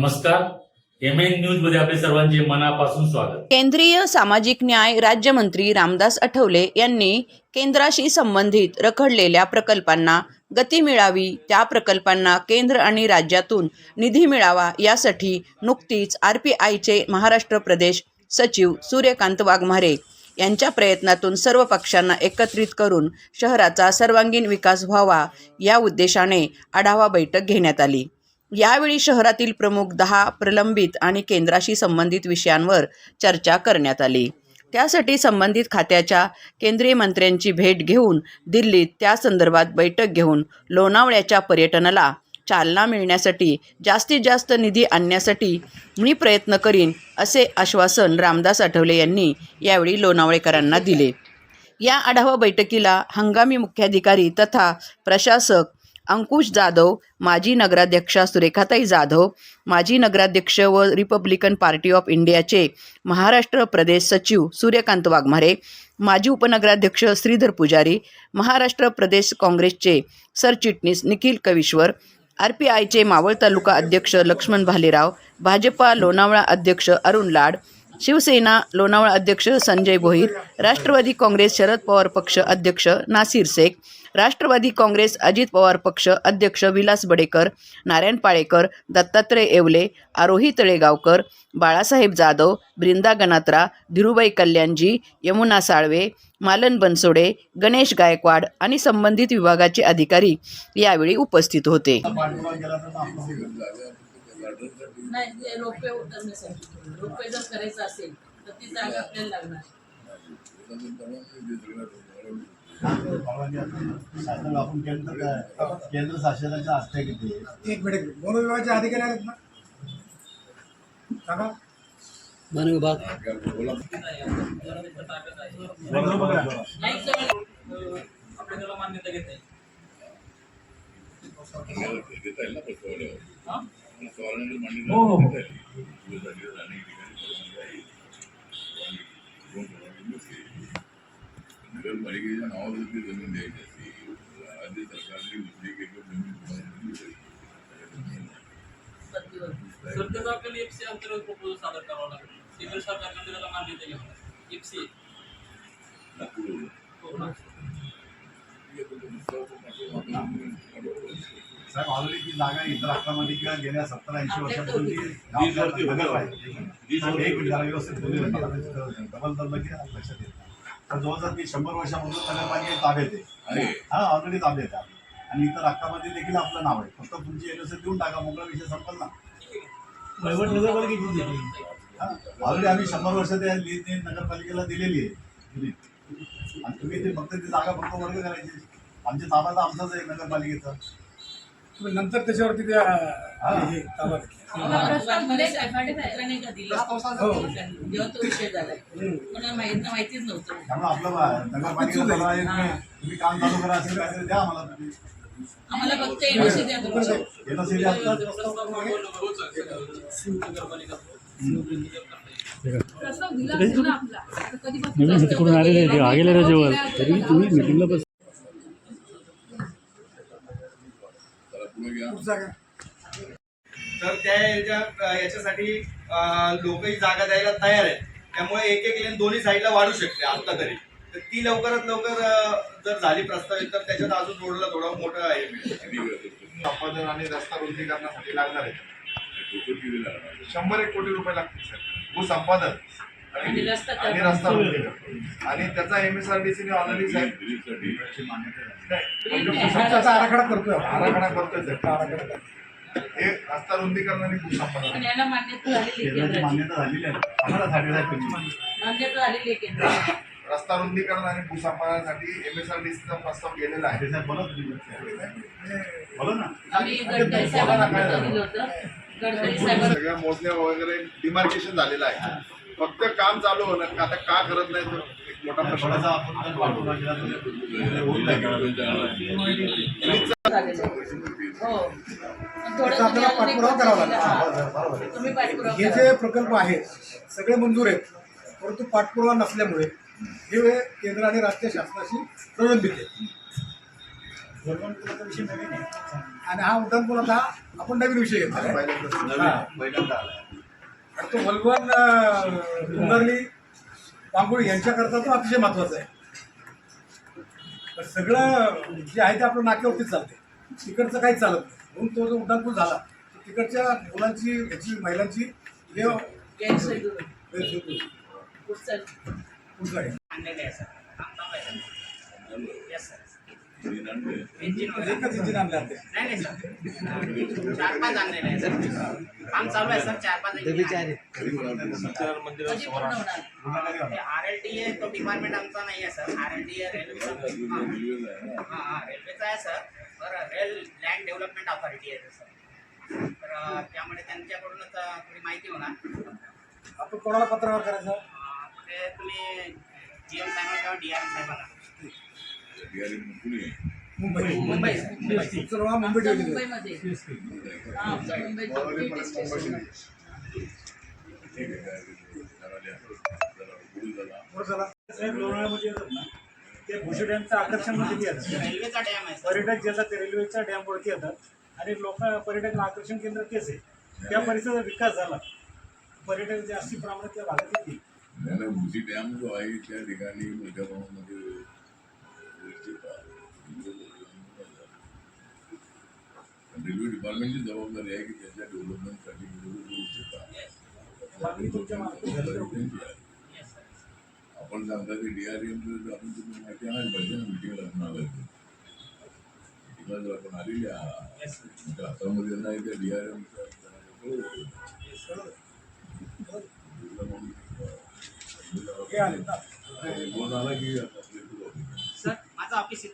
नमस्कार. न्यूजमध्ये आपले सर्वांचे मनापासून स्वागत. केंद्रीय सामाजिक न्याय राज्यमंत्री रामदास आठवले यांनी केंद्राशी संबंधित रखडलेल्या प्रकल्पांना गती मिळावी त्या प्रकल्पांना केंद्र आणि राज्यातून निधी मिळावा यासाठी नुकतीच आर पी आयचे महाराष्ट्र प्रदेश सचिव सूर्यकांत वाघमारे यांच्या प्रयत्नातून सर्व पक्षांना एकत्रित करून शहराचा सर्वांगीण विकास व्हावा या उद्देशाने आढावा बैठक घेण्यात आली. यावेळी शहरातील प्रमुख दहा प्रलंबित आणि केंद्राशी संबंधित विषयांवर चर्चा करण्यात आली. त्यासाठी संबंधित खात्याच्या केंद्रीय मंत्र्यांची भेट घेऊन दिल्लीत त्या संदर्भात बैठक घेऊन लोणावळ्याच्या पर्यटनाला चालना मिळण्यासाठी जास्तीत जास्त निधी आणण्यासाठी मी प्रयत्न करीन असे आश्वासन रामदास आठवले यांनी यावेळी लोणावळेकरांना दिले. या आढावा बैठकीला हंगामी मुख्याधिकारी तथा प्रशासक अंकुश जाधव माजी नगराध्यक्षा सुरेखाताई जाधव माजी नगराध्यक्ष व रिपब्लिकन पार्टी ऑफ इंडियाचे महाराष्ट्र प्रदेश सचिव सूर्यकांत वाघमारे माजी उपनगराध्यक्ष श्रीधर पुजारी महाराष्ट्र प्रदेश काँग्रेसचे सरचिटणीस निखिल कविश्वर आर पी आयचे मावळ तालुका अध्यक्ष लक्ष्मण भालेराव भाजपा लोणावळा अध्यक्ष अरुण लाड शिवसेना लोणावळा अध्यक्ष संजय भोईर राष्ट्रवादी काँग्रेस शरद पवार पक्ष अध्यक्ष नासिर शेख राष्ट्रवादी काँग्रेस अजित पवार पक्ष अध्यक्ष विलास बडेकर नारायण पाळेकर दत्तात्रय येवले आरोही तळेगावकर बाळासाहेब जाधव बृंदा गणात्रा धीरुबाई कल्याणजी यमुना साळवे मालन बनसोडे गणेश गायकवाड आणि संबंधित विभागाचे अधिकारी यावेळी उपस्थित होते. नाही ते रोपे उतरण्यासाठी. रोपे जर करायचं असेल तर ती जागा आपल्याला लागणार. आपण केंद्र केंद्र शासनाच्या हस्ते किती एक मिनिट. वन विभागाचे अधिकारी आहेत ना. सांगा. नाही सगळं आपल्याला मान्यता घेता येईल हा? नगरपालिकेच्या नावावरती जमीन द्यायची असती राज्य सरकारने दुसरी काही जमीन तुम्हाला दिली पाहिजे. पत्तीवर. सर त्याचा आपल्याला एफसी अंतर्गत प्रपोजल सादर करावा लागेल केंद्र सरकारकडे त्याला मान्यता घ्यावी एफसी नागपूरवरून. ठीक आहे, तर तो दुसरा तो पाठवा, पाठवा. साहेब ऑलरेडी ती जागा इंद्राष्ट्रामध्ये किंवा गेल्या सत्तर ऐंशी वर्षापासून ती वीस वर्षी नगर होतं. आहे. वीस आणि वर्षी एक मिनिट होतं. जरा व्यवस्थित. डबल धरलं की लक्षात येत. तर जवळजवळ ती शंभर वर्षापासून नगरपालिका ताब्यात आहे. हा ऑलरेडी ताब्यात आहे आणि इतर अक्कामध्ये देखील आपलं नाव आहे फक्त तुमची एनओसी देऊन टाका मोकळा विषय संपल ना ऑलरेडी आम्ही शंभर वर्ष त्या लीज नगरपालिकेला दिलेली आहे. आणि तुम्ही ते फक्त ती जागा फक्त वर्ग करायची आमच्या ताब्यात आमचाच आहे नगरपालिकेचा नंतर त्याच्यावरती ते अं, हे ताबा? हो. माहितीच नव्हतं. तुम्ही- काम चालू करा असेल काहीतरी द्या आम्हाला. फक्त एनओसी द्या तरी तुम्ही मिटिंगला तर त्या याच्या याच्यासाठी लोकही जागा द्यायला तयार आहेत. त्यामुळे एक एक लेन दोन्ही साईडला वाढू शकते आता तरी. तर ती लवकरात लवकर जर झाली प्रस्तावित तर त्याच्यात अजून रोडला थोडं मोठं आहे. संपादन आणि रस्ता रुंदीकरणासाठी लागणार आहे? शंभर एक कोटी रुपये लागतील सर. भूसंपादन आणि रस्ता आणि करणं. रस्ता रुंदीकरण आणि त्याचा एम एस आर डी सीने ऑलरेडी साहेब म्हणजे आराखडा करतोय. आराखडा करतोय आराखडा. हे रस्ता रुंदीकरण आणि भूसंपादन पण याला मान्यता झालेली आहे केंद्राची केंद्राची. मान्यता झालेली आहे. आम्हाला साठी साहेब तुम्ही मान्यता झालेली आहे केंद्राची. रस्ता रुंदीकरण आणि भूसंपादनासाठी एम एस आर डी सीचा प्रस्ताव गेलेला आहे. सगळ्या मोजण्या वगैरे डिमार्केशन झालेलं आहे. फक्त काम चालू होणार. का आता का करत नाही तो? एक मोठा. हो आपल्याला पाठपुरावा करावा लागेल. हे. जे प्रकल्प आहेत सगळे मंजूर आहेत परंतु पाठपुरावा नसल्यामुळे हे केंद्र आणि राज्य शासनाशी प्रलंबित आहे आणि हा उड्डाणपूल आता आपण नवीन विषय घेतला पहिल्यांदा तो वलवण कुंडरली पांगुळी यांच्याकरता तो अतिशय महत्त्वाचा आहे. सगळं जे आहे ते आपलं नाक्यावरतीच चालते तिकडचं काहीच चालत नाही. म्हणून तो जो उड्डाणपूल झाला तिकडच्या मुलांची ह्याची महिलांची गैरसोय दूर गैरसोय होईल. पुढचं. आहे. एकच इंजिन आणले आता. चार पाच आणलेले आहे सर. काम चालू आहे सर. चार पाच कधी पूर्ण होणार आर एल टी ए तो डिपार्टमेंट आमचा नाही आहे sir. R L T A railway हा हा रेल्वेचा आहे सर. बरं रेल लँड डेव्हलपमेंट ऑथॉरिटी आहे सर. तर त्यामुळे त्यांच्याकडूनच थोडी माहिती होणार. आपण कोणाला पत्रावर करायचं? ते तुम्ही जी एम साहेब किंवा डी आर एम साहेबांना मुंबई. मुंबई. मुंबईमध्ये. हा साहेब लोणावळ्यामध्ये येतात ना? ते भुशी डॅमचं आकर्षण किती येतं रेल्वेचा डॅम आहे सर. पर्यटक जे येतात ते रेल्वेच्या डॅमवरती येतात. आणि लोक पर्यटक आकर्षण केंद्र तेच आहे. त्या परिसराचा विकास झाला. पर्यटक जास्ती प्रमाणात त्या भागात येतील. त्याला भुसी डॅम जो आहे त्या ठिकाणी मोठ्या प्रमाणामध्ये डिपार्टमेंटची जबाबदारी आहे की त्याच्या डेव्हलपमेंटसाठी तर होईल. आपण सांगता की डीआरएम आपण तुम्ही माहिती आणायला पाहिजे ना मिटिंगला आपण आलं मिटिंगला जर आपण आलेली आहात हातामध्ये नाही त्या डीआरएम हे आले की. सर माझं ऑफ़िस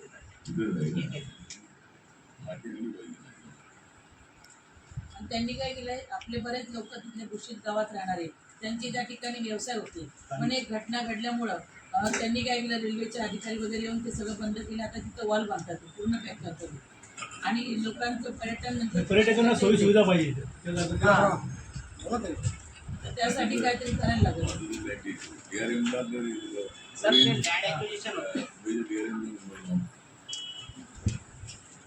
त्यांनी काय केलंय आपले बरेच लोक तिथले भूषित गावात राहणार आहेत. त्यांची त्या ठिकाणी व्यवसाय होते. पण एक घटना घडल्यामुळं त्यांनी काय केलं रेल्वेचे अधिकारी वगैरे येऊन ते सगळं बंद केलं. आता तिथं वॉल बांधतात पूर्ण पॅक करतात. आणि लोकांचं पर्यटन पर्यटकांना सोयी सुविधा पाहिजे. त्यासाठी काहीतरी करायला लागेल डीआरएमला सर ते लँड ॲक्विजिशन होतं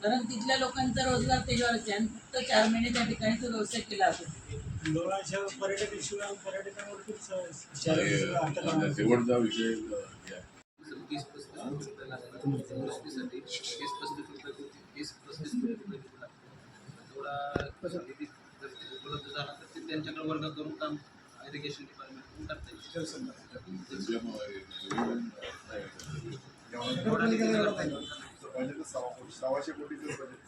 कारण तिथल्या लोकांचा रोजगार त्याच्यावर आहे आणि फक्त चार महिने त्या ठिकाणी तो व्यवसाय केला असेल लोणावळ्याच्या पर्यटक शिवाय पर्यटकांवरतीच शारीरिक अंतर शेवटचा विषय अ, या. तीस पस्तीस रुपये लागले दुरुस्तीसाठी तीस पस्तीस रुपये होती तीस पस्तीस रुपये दिला थोडा निधी जर उपलब्ध झाला तर ते त्यांच्याकडे वर्ग करून काम इरिगेशन डिपार्टमेंट करता येईल. त्याच्यामुळे बजेट सव्वा सव्वाशे कोटीचं बजेट.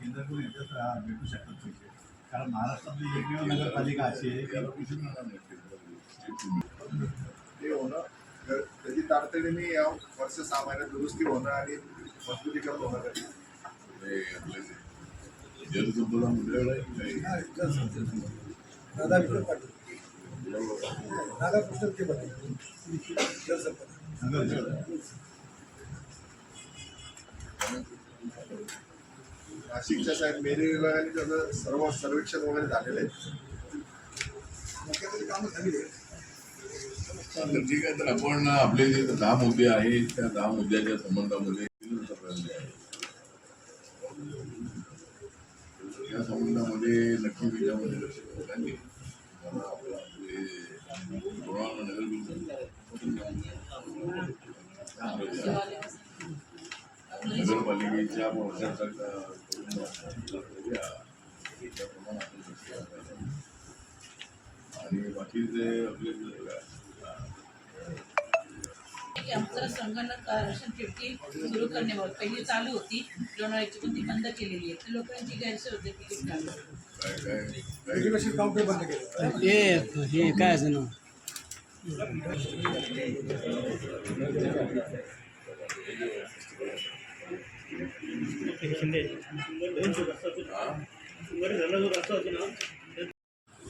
केंद्राकडून येतात भेटू शकतात पैसे कारण महाराष्ट्रातली एकमेव नगरपालिका अशी आहे की ते होणं तर त्याची तातडीने या वर्ष सहा महिन्यात दुरुस्ती होणं आणि मजबूतीकरण होणं कधी हे आपले जलसंपदा मंडळ आहे हा, जलसंपदा. दादा विक्रम पाटील दादा कृष्ण ते पाटील नाशिकच्या साहेब मेरे विभागाने त्याचं सर्व सर्वेक्षण वगैरे झालेलं आहे कामं झाली आहे. ठीक आहे तर आपण आपले जे दहा मुद्दे आहेत त्या दहा मुद्द्याच्या संबंधामध्ये या संबंधामध्ये नक्की विजयामध्ये लक्ष द्यावं मला आपलं आपले लोणावळा नगरपालिका नगरपालिकेच्या वर्षाचा आणि बाकीचे आपले की आमचं संगणक आरक्षण चिठ्ठी सुरू करण्यावर पहिली चालू होती. लोणावळ्याची पण ती बंद केलेली आहे. तर लोकांची गैरसोय होते तिकीट काढून काय काय काय एज्युकेशन काउंटर बंद केलं. हे हे काय असं ना?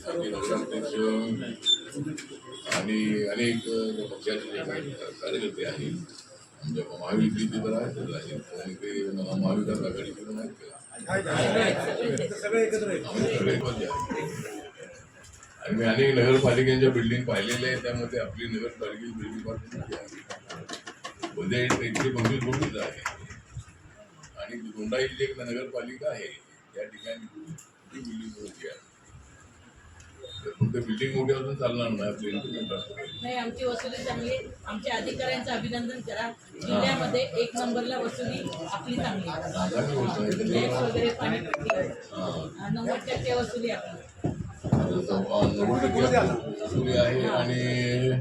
आम्ही नगराध्यक्ष आणि अनेक पक्षाचे जे काही कार्यकर्ते आहेत म्हणजे महायुतीचे तर आहेत आणि ते महाविकास आघाडीचे पण आहेत. सगळे आणि मी अनेक नगरपालिकांच्या बिल्डिंग पाहिलेल्या आहेत त्यामध्ये आपली नगरपालिकेची बिल्डिंग पाहिजे मोठी आहे. बजेट एकशे पंचवीस कोटीच आहे. आणि दोंडाईची एक नगरपालिका आहे त्या ठिकाणी ती बिल्डिंग होती आहे. फक्त बिल्डिंग मोठी असून चालणार नाही आमची वसुली चांगली. आमच्या अधिकाऱ्यांचं अभिनंदन करा. जिल्ह्यामध्ये एक नंबरला वसुली आपली चांगली वगैरे हां. नव्वद टक्के वसुली आपली नव्वद टक्के वसुली आहे आणि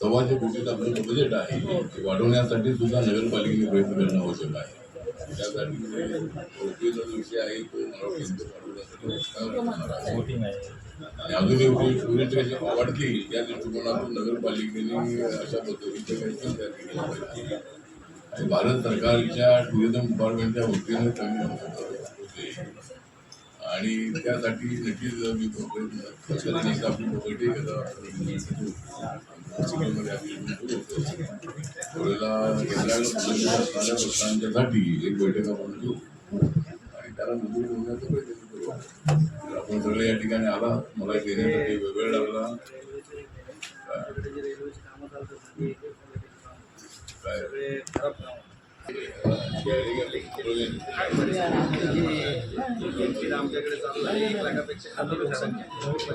सव्वाशे कोटीचं आपलं बजेट आहे. ते वाढवण्यासाठी सुद्धा नगरपालिकेने प्रयत्न करणं आवश्यक आहे. त्यासाठी रोपवेचा विषय आहे तो मला आणि अजून एवढी टुरिस्ट कशी या दृष्टिकोनातून नगरपालिकेने अशा पद्धतीचे काही पाहिजे भारत सरकारच्या टुरिझम डिपार्टमेंटच्या वतीने कमी होते आणि त्यासाठी नक्कीच मी प्रयत्न आपली प्रॉपर्टी एक बैठक आपण घेऊ. आणि त्याला मंजूर होण्याचा प्रयत्न करू. आपण सगळे या ठिकाणी आला मला देण्यासाठी वेळ लागला. काय? आमच्याकडे चालू आहे एक लाखापेक्षा लोकसंख्या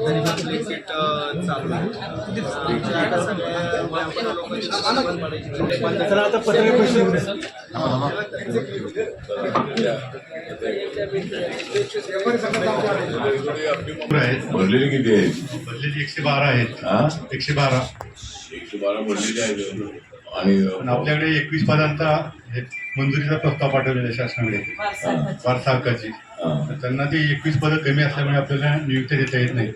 तरी पण ब्लँकेट चालू आहे भरलेली किती आहेत? भरलेली एकशे बारा आहेत. हा? एकशे बारा. एकशे बारा भरलेली आहेत. आणि आपल्याकडे एकवीस पदांचा मंजुरीचा प्रस्ताव पाठवलेला आहे शासनाकडे. वारसा हक्काची. वारसा हक्काची हा. तर त्यांना ती एकवीस पदं कमी असल्यामुळे आपल्याला नियुक्ती देता येत नाही.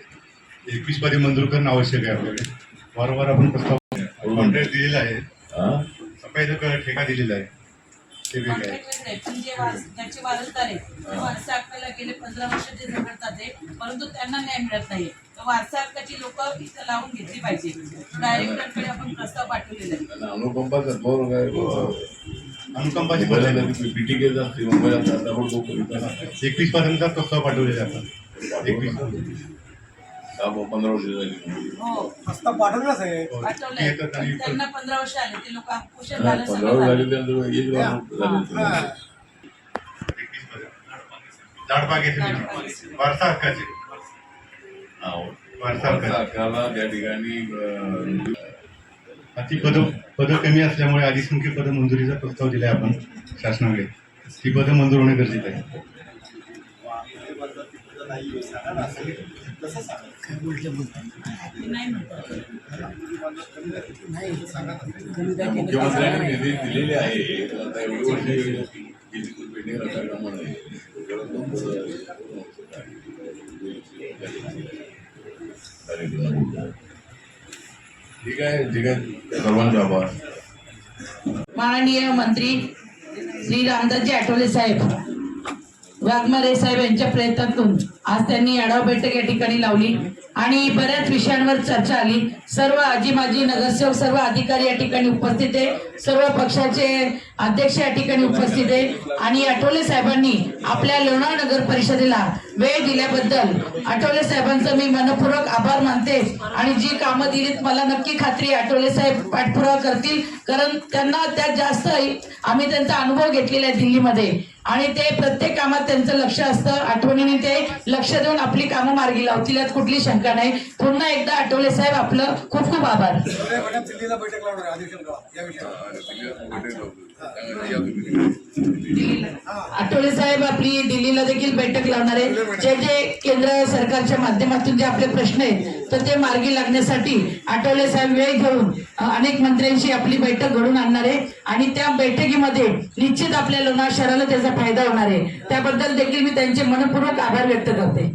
एकवीस पदे मंजूर करणं आवश्यक आहे आपल्याकडे. वारंवार आपण प्रस्ताव कॉन्ट्रॅक्ट दिलेला आहे. हा? सफाईचा ठेका दिलेला आहे. आहे ज्याचे वारसदार ते वारसा हक्काला गेले पंधरा वर्ष ते झगडतात आहे परंतु त्यांना न्याय मिळत नाही वारसा हक्काची लोक इथं लावून घेतली पाहिजे. डायरेक्टरकडे आपण प्रस्ताव पाठवलेला आहे. आणि अनुकंपा तत्वावर काय अनुकंपाची पीटी केस असते मुंबईला एकवीस पदांचा प्रस्ताव पाठवलेला आहे आपण एकवीस. पंधरा वर्ष झाली हो पाठवलाच आहे. पाठवलंय. त्यांना पंधरा वर्ष आले ते लोक कुशल झालं पंधरा सगळं वर्ष झालं. झाली. त्यानंतर एक वर्ष झाले एकवीस पदं दाडबागेचे वारसा हक्काचे हा. वारसा सरकारला त्या ठिकाणी ती पदं पदं कमी असल्यामुळे अधिसंख्य पदं मंजुरीचा प्रस्ताव दिलाय आपण शासनाकडे. ती पदं मंजूर होणे गरजेचं आहे. मुख्यमंत्र्यांनी निधी दिलेले आहे. आता एवढी वर्ष ठीक आहे ठीक आहे. सर्वांचे आभार. माननीय मंत्री श्री रामदासजी आठवले साहेब. वाघमारे साहेब यांच्या प्रयत्नातून आज त्यांनी आढावा बैठक या ठिकाणी लावली. आणि बऱ्याच विषयांवर चर्चा आली. सर्व आजी माजी नगरसेवक सर्व अधिकारी या ठिकाणी उपस्थित आहे. सर्व पक्षाचे अध्यक्ष या ठिकाणी उपस्थित आहे. आणि आठवले साहेबांनी आपल्या लोणार नगर परिषदेला वेळ दिल्याबद्दल आठवले साहेबांचं मी मनपूर्वक आभार मानते. आणि जी कामं दिलीत मला नक्की खात्री आठवले साहेब पाठपुरावा करतील. कारण त्यांना त्यात जास्त आम्ही त्यांचा अनुभव घेतलेला आहे दिल्लीमध्ये. आणि ते प्रत्येक कामात त्यांचं लक्ष असतं आठवणीने ते लक्ष देऊन आपली कामं मार्गी लावतील यात कुठली शंका नाही. पुन्हा एकदा आठवले साहेब आपलं खूप खूप आभार. दिल्लीला बैठक लावणार आहे अधिवेशन गावात या विषयावर. आठवले साहेब आपली दिल्लीला देखील बैठक लावणार आहे. जे जे केंद्र सरकारच्या माध्यमातून जे आपले प्रश्न आहेत तर ते मार्गी लागण्यासाठी आठवले साहेब वेळ घेऊन अनेक मंत्र्यांशी आपली बैठक घडून आणणार आहे. आणि त्या बैठकीमध्ये निश्चित आपल्या लोणार शहराला त्याचा फायदा होणार आहे. त्याबद्दल देखील मी त्यांचे मनपूर्वक आभार व्यक्त करते.